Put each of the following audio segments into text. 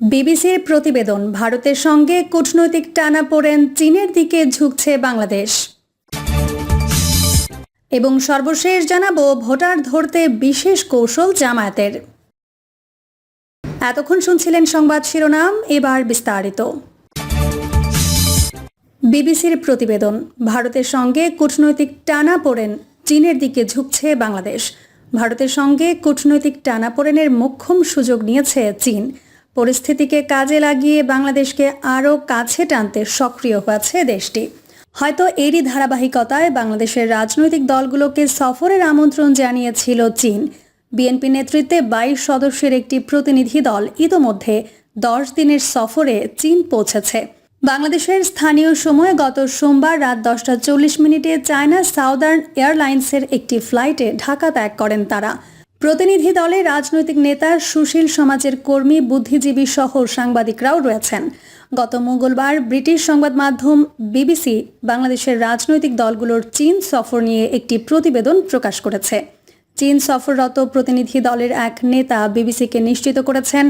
বিবিসির প্রতিবেদন, ভারতের সঙ্গে কূটনৈতিক টানাপোড়েন চীনের দিকে ঝুঁকছে বাংলাদেশ। এবং সর্বশেষ জানাব ভোটার ধরতে বিশেষ কৌশল জামায়াতের। এতক্ষণ শুনছিলেন সংবাদ শিরোনাম, এবার বিস্তারিত। বিবিসির প্রতিবেদন, ভারতের সঙ্গে কূটনৈতিক টানাপোড়েন চীনের দিকে ঝুঁকছে বাংলাদেশ। ভারতের সঙ্গে কূটনৈতিক টানাপোড়েনের মোক্ষম সুযোগ নিয়েছে চীন। পরিস্থিতিকে কাজে লাগিয়ে বাংলাদেশকে আরও কাছে টানতে সক্রিয় হয়েছে দেশটি। হয়তো এরই ধারাবাহিকতায় বাংলাদেশের রাজনৈতিক দলগুলোকে সফরের আমন্ত্রণ জানিয়েছিল চীন। বিএনপি নেতৃত্বে বাইশ সদস্যের একটি প্রতিনিধি দল ইতোমধ্যে দশ দিনের সফরে চীন পৌঁছেছে। বাংলাদেশের স্থানীয় সময়ে গত সোমবার রাত দশটা চল্লিশ মিনিটে চায়না সাউদার্ন এয়ারলাইন্সের একটি ফ্লাইটে ঢাকা ত্যাগ করেন তারা। প্রতিনিধি দলে রাজনৈতিক নেতা সুশীল সমাজের কর্মী, বুদ্ধিজীবী সহ সাংবাদিকরাও রয়েছেন। গত মঙ্গলবার ব্রিটিশ সংবাদ মাধ্যম বিবিসি বাংলাদেশের রাজনৈতিক দলগুলোর চীন সফর নিয়ে একটি প্রতিবেদন প্রকাশ করেছে। চীন সফররত প্রতিনিধি দলের এক নেতা বিবিসিকে নিশ্চিত করেছেন,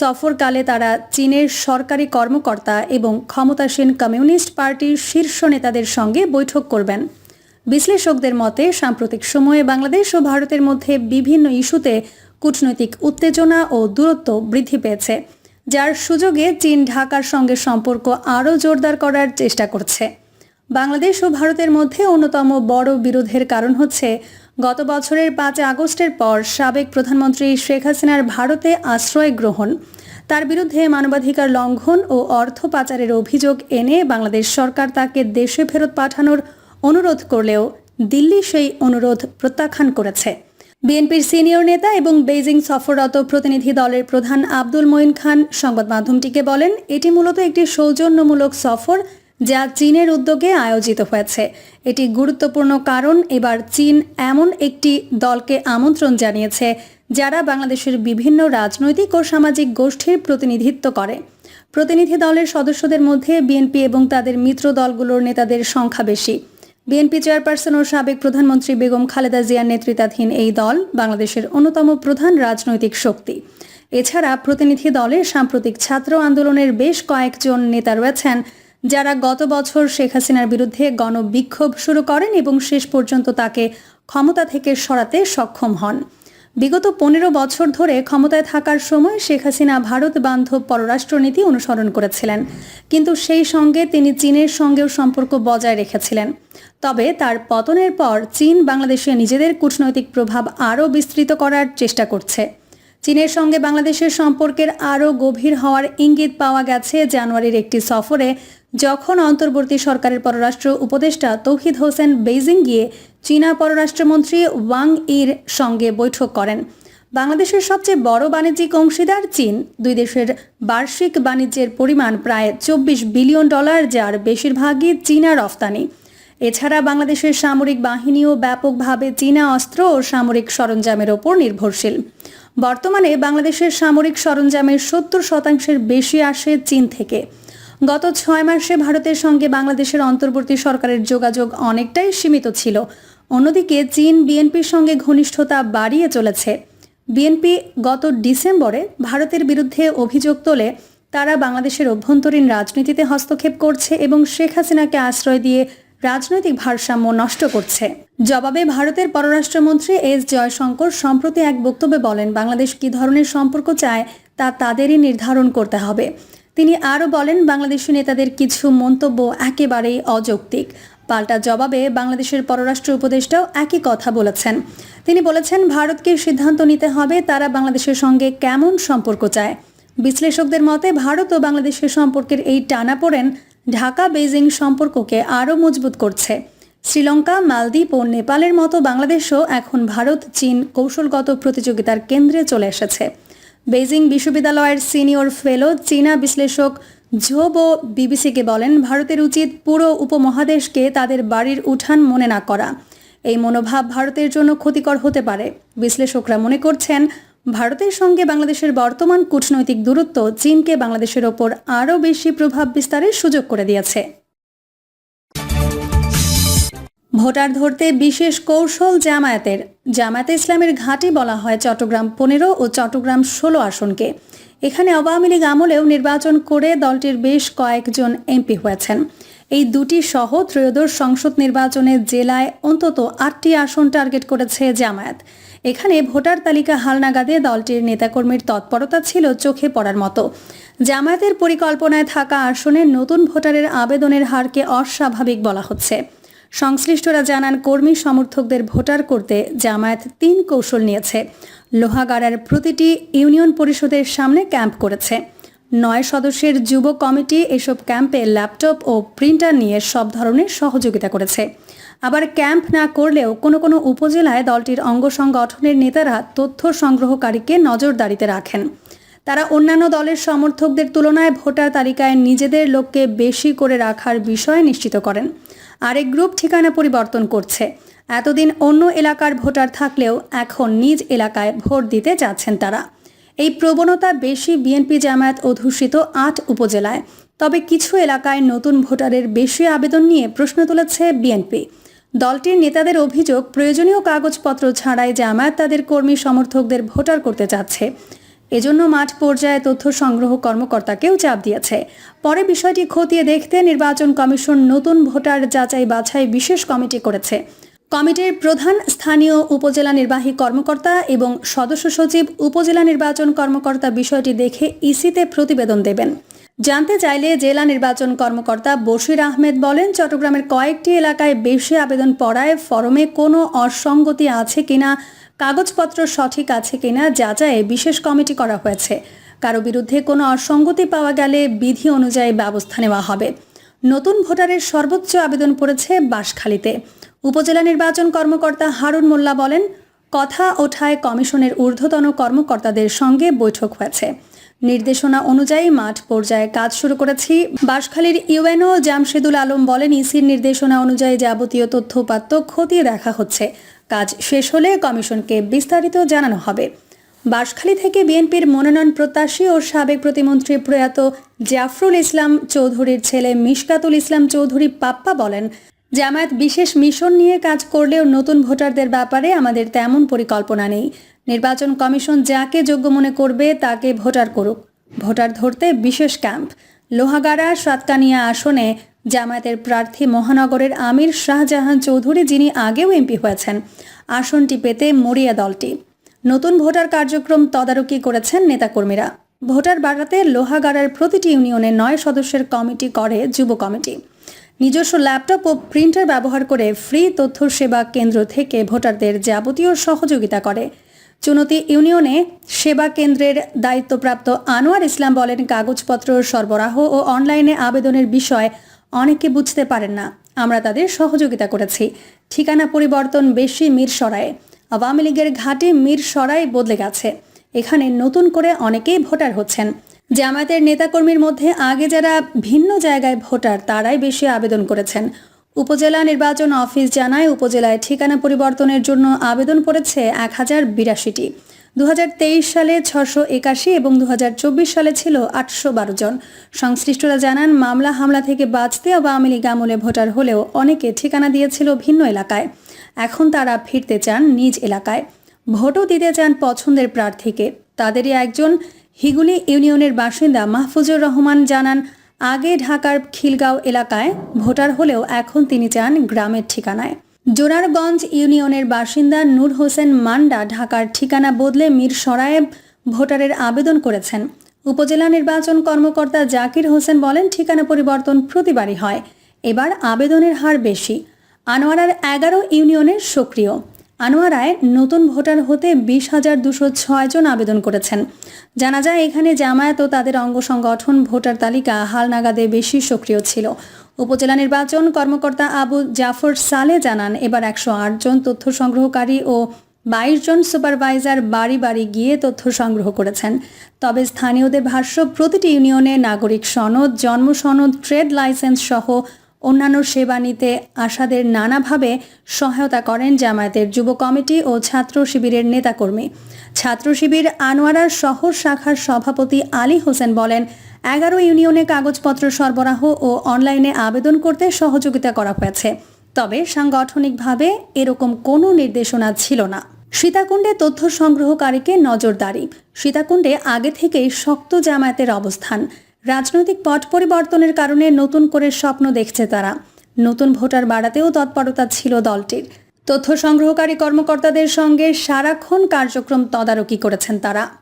সফরকালে তারা চীনের সরকারি কর্মকর্তা এবং ক্ষমতাসীন কমিউনিস্ট পার্টির শীর্ষ নেতাদের সঙ্গে বৈঠক করবেন। বিশ্লেষকদের মতে, সাম্প্রতিক সময়ে বাংলাদেশ ও ভারতের মধ্যে বিভিন্ন ইস্যুতে কূটনৈতিক উত্তেজনা ও দূরত্ব বৃদ্ধি পেয়েছে, যার সুযোগে চীন ঢাকার সঙ্গে সম্পর্ক আরও জোরদার করার চেষ্টা করছে। বাংলাদেশ ও ভারতের মধ্যে অন্যতম বড় বিরোধের কারণ হচ্ছে, গত বছরের পাঁচ আগস্টের পর সাবেক প্রধানমন্ত্রী শেখ হাসিনার ভারতে আশ্রয় গ্রহণ, তার বিরুদ্ধে মানবাধিকার লঙ্ঘন ও অর্থ পাচারের অভিযোগ এনে বাংলাদেশ সরকার তাকে দেশে ফেরত পাঠানোর অনুরোধ করলেও দিল্লি সেই অনুরোধ প্রত্যাখ্যান করেছে। বিএনপির সিনিয়র নেতা এবং বেইজিং সফররত প্রতিনিধি দলের প্রধান আব্দুল মঈন খান সংবাদ মাধ্যমটিকে বলেন, এটি মূলত একটি সৌজন্যমূলক সফর যা চীনের উদ্যোগে আয়োজিত হয়েছে। এটি গুরুত্বপূর্ণ কারণ, এবার চীন এমন একটি দলকে আমন্ত্রণ জানিয়েছে যারা বাংলাদেশের বিভিন্ন রাজনৈতিক ও সামাজিক গোষ্ঠীর প্রতিনিধিত্ব করে। প্রতিনিধি দলের সদস্যদের মধ্যে বিএনপি এবং তাদের মিত্র দলগুলোর নেতাদের সংখ্যা বেশি। বিএনপি চেয়ারপারসন ও সাবেক প্রধানমন্ত্রী বেগম খালেদা জিয়ার নেতৃত্বাধীন এই দল বাংলাদেশের অন্যতম প্রধান রাজনৈতিক শক্তি। এছাড়া প্রতিনিধি দলে সাম্প্রতিক ছাত্র আন্দোলনের বেশ কয়েকজন নেতা রয়েছেন, যারা গত বছর শেখ হাসিনার বিরুদ্ধে গণবিক্ষোভ শুরু করেন এবং শেষ পর্যন্ত তাকে ক্ষমতা থেকে সরাতে সক্ষম হন। বিগত পনেরো বছর ধরে ক্ষমতায় থাকার সময় শেখ হাসিনা ভারত বান্ধব পররাষ্ট্রনীতি অনুসরণ করেছিলেন। কিন্তু সেই সঙ্গে তিনি চীনের সঙ্গেও সম্পর্ক বজায় রেখেছিলেন। তবে তার পতনের পর চীন বাংলাদেশে নিজেদের কূটনৈতিক প্রভাব আরও বিস্তৃত করার চেষ্টা করছে। চীনের সঙ্গে বাংলাদেশের সম্পর্কের আরও গভীর হওয়ার ইঙ্গিত পাওয়া গেছে জানুয়ারির একটি সফরে যখন অন্তর্বর্তী সরকারের পররাষ্ট্র উপদেষ্টা তৌহিদ হোসেন বেইজিং গিয়ে চীনা পররাষ্ট্রমন্ত্রী ওয়াং ইর সঙ্গে বৈঠক করেন। বাংলাদেশের সবচেয়ে বড় বাণিজ্যিক অংশীদার চীন। দুই দেশের বার্ষিক বাণিজ্যের পরিমাণ প্রায় চব্বিশ বিলিয়ন ডলার, যার বেশিরভাগই চীনা রফতানি। এছাড়া বাংলাদেশের সামরিক বাহিনীও ব্যাপকভাবে চীনা অস্ত্র ও সামরিক সরঞ্জামের ওপর নির্ভরশীল। বর্তমানে বাংলাদেশের সামরিক সরঞ্জামের সত্তর শতাংশের বেশি আসে চীন থেকে। গত ছয় মাসে ভারতের সঙ্গে বাংলাদেশের অন্তর্বর্তী সরকারের যোগাযোগ অনেকটাই সীমিত ছিল। অন্যদিকে চীন বিএনপির সঙ্গে ঘনিষ্ঠতা বাড়িয়ে চলেছে। বিএনপি গত ডিসেম্বরে ভারতের বিরুদ্ধে অভিযোগ তোলে, তারা বাংলাদেশের অভ্যন্তরীণ রাজনীতিতে হস্তক্ষেপ করছে এবং শেখ হাসিনাকে আশ্রয় দিয়ে রাজনৈতিক ভারসাম্য নষ্ট করছে। জবাবে ভারতের পররাষ্ট্রমন্ত্রী এস জয়শঙ্কর সম্প্রতি এক বক্তব্যে বলেন, বাংলাদেশ কী ধরনের সম্পর্ক চায় তা তাদেরই নির্ধারণ করতে হবে। তিনি আরও বলেন, বাংলাদেশি নেতাদের কিছু মন্তব্য একেবারেই অযৌক্তিক। পাল্টা জবাবে বাংলাদেশের পররাষ্ট্র উপদেষ্টাও একই কথা বলেছেন। তিনি বলেছেন, ভারতকে সিদ্ধান্ত নিতে হবে তারা বাংলাদেশের সঙ্গে কেমন সম্পর্ক চায়। বিশ্লেষকদের মতে, ভারত ও বাংলাদেশের সম্পর্কের এই টানাপোড়েন ঢাকা বেজিং সম্পর্ককে আরও মজবুত করছে। শ্রীলঙ্কা, মালদ্বীপ ও নেপালের মতো বাংলাদেশও এখন ভারত চীন কৌশলগত প্রতিযোগিতার কেন্দ্রে চলে এসেছে। বেইজিং বিশ্ববিদ্যালয়ের সিনিয়র ফেলো চীনা বিশ্লেষক ঝোবো বিবিসিকে বলেন, ভারতের উচিত পুরো উপমহাদেশকে তাদের বাড়ির উঠান মনে না করা। এই মনোভাব ভারতের জন্য ক্ষতিকর হতে পারে। বিশ্লেষকরা মনে করছেন, ভারতের সঙ্গে বাংলাদেশের বর্তমান কূটনৈতিক দূরত্ব চীনকে বাংলাদেশের ওপর আরও বেশি প্রভাব বিস্তারের সুযোগ করে দিয়েছে। ভোটার ধরতে বিশেষ কৌশল জামায়াতের। জামায়াতে ইসলামের ঘাঁটি বলা হয় চট্টগ্রাম পনেরো ও চট্টগ্রাম ষোলো আসনকে। এখানে আওয়ামী লীগ আমলেও নির্বাচন করে দলটির বেশ কয়েকজন এমপি হয়েছেন। এই দুটি সহ ত্রয়োদশ সংসদ নির্বাচনে জেলায় অন্তত আটটি আসন টার্গেট করেছে জামায়াত। এখানে ভোটার তালিকা হালনাগাদে দলটির নেতাকর্মীর তৎপরতা ছিল চোখে পড়ার মতো। জামায়াতের পরিকল্পনায় থাকা আসনে নতুন ভোটারের আবেদনের হারকে অস্বাভাবিক বলা হচ্ছে। সংশ্লিষ্টরা জানান, কর্মী সমর্থকদের ভোটার করতে জামায়াত তিন কৌশল নিয়েছে। লোহাগাড়ার প্রতিটি ইউনিয়ন পরিষদের সামনে ক্যাম্প করেছে। নয় সদস্যের যুব কমিটি এসব ক্যাম্পে ল্যাপটপ ও প্রিন্টার নিয়ে সব ধরনের সহযোগিতা করেছে। আবার ক্যাম্প না করলেও কোনো কোনো উপজেলায় দলটির অঙ্গ সংগঠনের নেতারা তথ্য সংগ্রহকারীকে নজরদারিতে রাখেন। তারা অন্যান্য দলের সমর্থকদের তুলনায় ভোটার তালিকায় নিজেদের লোককে বেশি করে রাখার বিষয় নিশ্চিত করেন। আরেক গ্রুপ ঠিকানা পরিবর্তন করছে। এতদিন অন্য এলাকার ভোটার থাকলেও এখন নিজ এলাকায় ভোট দিতে যাচ্ছেন তারা। এই প্রবণতা বেশি বিএনপি জামায়াত অধ্যুষিত আট উপজেলায়। তবে কিছু এলাকায় নতুন ভোটারের বেশি আবেদন নিয়ে প্রশ্ন তুলেছে বিএনপি। দলটির নেতাদের অভিযোগ, প্রয়োজনীয় কাগজপত্র ছাড়াই জামায়াত তাদের কর্মী সমর্থকদের ভোটার করতে চাচ্ছে এজন্য মাঠ পর্যায়ে তথ্য সংগ্রহ কর্মকর্তাকেও চাপ দিয়েছে। পরে বিষয়টি খতিয়ে দেখতে নির্বাচন কমিশন নতুন ভোটার যাচাই বাছাই বিশেষ কমিটি করেছে। কমিটির প্রধান স্থানীয় উপজেলা নির্বাহী কর্মকর্তা এবং সদস্য সচিব উপজেলা নির্বাচন কর্মকর্তা বিষয়টি দেখে ইসিতে প্রতিবেদন দেবেন। জানতে চাইলে জেলা নির্বাচন কর্মকর্তা বশির আহমেদ বলেন, চট্টগ্রামের কয়েকটি এলাকায় বেশি আবেদন পড়ায় ফরমে কোনো অসঙ্গতি আছে কিনা কাগজপত্র সঠিক আছে কিনা যাচাইয়ে বিশেষ কমিটি করা হয়েছে। কারও বিরুদ্ধে কোনো অসঙ্গতি পাওয়া গেলে বিধি অনুযায়ী ব্যবস্থা নেওয়া হবে। নতুন ভোটারের সর্বোচ্চ আবেদন পড়েছে বাঁশখালীতে। উপজেলা নির্বাচন কর্মকর্তা হারুন মোল্লা বলেন, কথা ওঠায় কমিশনের ঊর্ধ্বতন কর্মকর্তাদের সঙ্গে বৈঠক হয়েছে। নির্দেশনা অনুযায়ী মাঠ পর্যায়ে কাজ শুরু করেছি। বাঁশখালীর ইউএনও জামশেদুল আলম বলেন, ইসির নির্দেশনা অনুযায়ী যাবতীয় তথ্য উপাত্ত খতিয়ে দেখা হচ্ছে। কাজ শেষ হলে কমিশনকে বিস্তারিত জানানো হবে। বাঁশখালী থেকে বিএনপির মনোনয়ন প্রত্যাশী ও সাবেক প্রতিমন্ত্রী প্রয়াত জাফরুল ইসলাম চৌধুরীর ছেলে মিশকাতুল ইসলাম চৌধুরী পাপ্পা বলেন, জামায়াত বিশেষ মিশন নিয়ে কাজ করলেও নতুন ভোটারদের ব্যাপারে আমাদের তেমন পরিকল্পনা নেই। নির্বাচন কমিশন যাকে যোগ্য মনে করবে তাকে ভোটার করুক। ভোটার ধরতে বিশেষ ক্যাম্প। লোহাগাড়া সাতকানিয়া আসনে জামায়াতের প্রার্থী মহানগরের আমির শাহজাহান চৌধুরী, যিনি আগেও এমপি হয়েছেন, আসনটি পেতে মরিয়া দলটি। নতুন ভোটার কার্যক্রম তদারকি করেছেন নেতাকর্মীরা। ভোটার বাড়াতে লোহাগাড়ার প্রতিটি ইউনিয়নে নয় সদস্যের কমিটি করে যুব কমিটি। নিজস্ব ল্যাপটপ ও প্রিন্টার ব্যবহার করে ফ্রি তথ্য সেবা কেন্দ্র থেকে ভোটারদের যাবতীয় সহযোগিতা করে। চুনতি ইউনিয়নে সেবা কেন্দ্রের দায়িত্বপ্রাপ্ত আনোয়ার ইসলাম বলেন, কাগজপত্র সরবরাহ ও অনলাইনে আবেদনের বিষয় অনেকে বুঝতে পারেন না। আমরা তাদের সহযোগিতা করেছি। ঠিকানা পরিবর্তন বেশি মিরসরায়ে। আওয়ামী লীগের ঘাটে মিরসরাই বদলে গেছে। এখানে নতুন করে অনেকেই ভোটার হচ্ছেন। জামায়াতের নেতাকর্মীর মধ্যে আগে যারা ভিন্ন জায়গায় ভোটার, তারাই বেশি আবেদন করেছেন। উপজেলা নির্বাচন অফিস জানায়, উপজেলায় ঠিকানা পরিবর্তনের জন্য আবেদন করেছে এক হাজার বিরাশিটি। দু হাজার তেইশ সালে ছশো একাশি এবং দু হাজার চব্বিশ সালে ছিল আটশো বারো জন। সংশ্লিষ্টরা জানান, মামলা হামলা থেকে বাঁচতে আওয়ামী লীগ আমলে ভোটার হলেও অনেকে ঠিকানা দিয়েছিল ভিন্ন এলাকায়। এখন তারা ফিরতে চান নিজ এলাকায়। ভোটও দিতে চান পছন্দের প্রার্থীকে। তাদেরই একজন হিগুলি ইউনিয়নের বাসিন্দা মাহফুজুর রহমান জানান, আগে ঢাকার খিলগাঁও এলাকায় ভোটার হলেও এখন তিনি চান গ্রামের ঠিকানায়। জোরারগঞ্জ ইউনিয়নের বাসিন্দা নূর হোসেন মান্ডা ঢাকার ঠিকানা বদলে মীর সরায়েব ভোটারের আবেদন করেছেন। উপজেলা নির্বাচন কর্মকর্তা জাকির হোসেন বলেন, ঠিকানা পরিবর্তন প্রতিবারই হয়। এবার আবেদনের হার বেশি। আনোয়ারার এগারো ইউনিয়নের সক্রিয়। আনোয়ারায় নতুন ভোটার হতে বিশ হাজার দুশো ছয় জন আবেদন করেছেন। জানা যায়, এখানে জামায়াত ও তাদের অঙ্গ সংগঠন ভোটার তালিকা হালনাগাদে বেশি সক্রিয় ছিল। উপজেলা নির্বাচন কর্মকর্তা আবু জাফর সালে জানান, এবার একশো জন তথ্য সংগ্রহকারী ও বাইশ জন সুপারভাইজার বাড়ি বাড়ি গিয়ে তথ্য সংগ্রহ করেছেন। তবে স্থানীয়দের ভাষ্য, প্রতিটি ইউনিয়নে নাগরিক সনদ জন্ম সনদ ট্রেড লাইসেন্স সহ অন্যান্য সেবা নিতে আশাদের নানাভাবে সহায়তা করেন জামায়াতের যুব কমিটি ও ছাত্র শিবিরের নেতাকর্মী। ছাত্র শিবির আনোয়ারার শহর শাখার সভাপতি আলী হোসেন বলেন এগারো ইউনিয়নে কাগজপত্র সরবরাহ ও অনলাইনে আবেদন করতে সহযোগিতা করা হয়েছে। তবে সাংগঠনিকভাবে এরকম কোনো নির্দেশনা ছিল না। সীতাকুণ্ডে তথ্য সংগ্রহকারীকে নজরদারি। সীতাকুণ্ডে আগে থেকেই শক্ত জামায়াতের অবস্থান। রাজনৈতিক পট পরিবর্তনের কারণে নতুন করে স্বপ্ন দেখছে তারা। নতুন ভোটার বাড়াতেও তৎপরতা ছিল দলটির। তথ্য সংগ্রহকারী কর্মকর্তাদের সঙ্গে সারাক্ষণ কার্যক্রম তদারকি করেছেন তারা।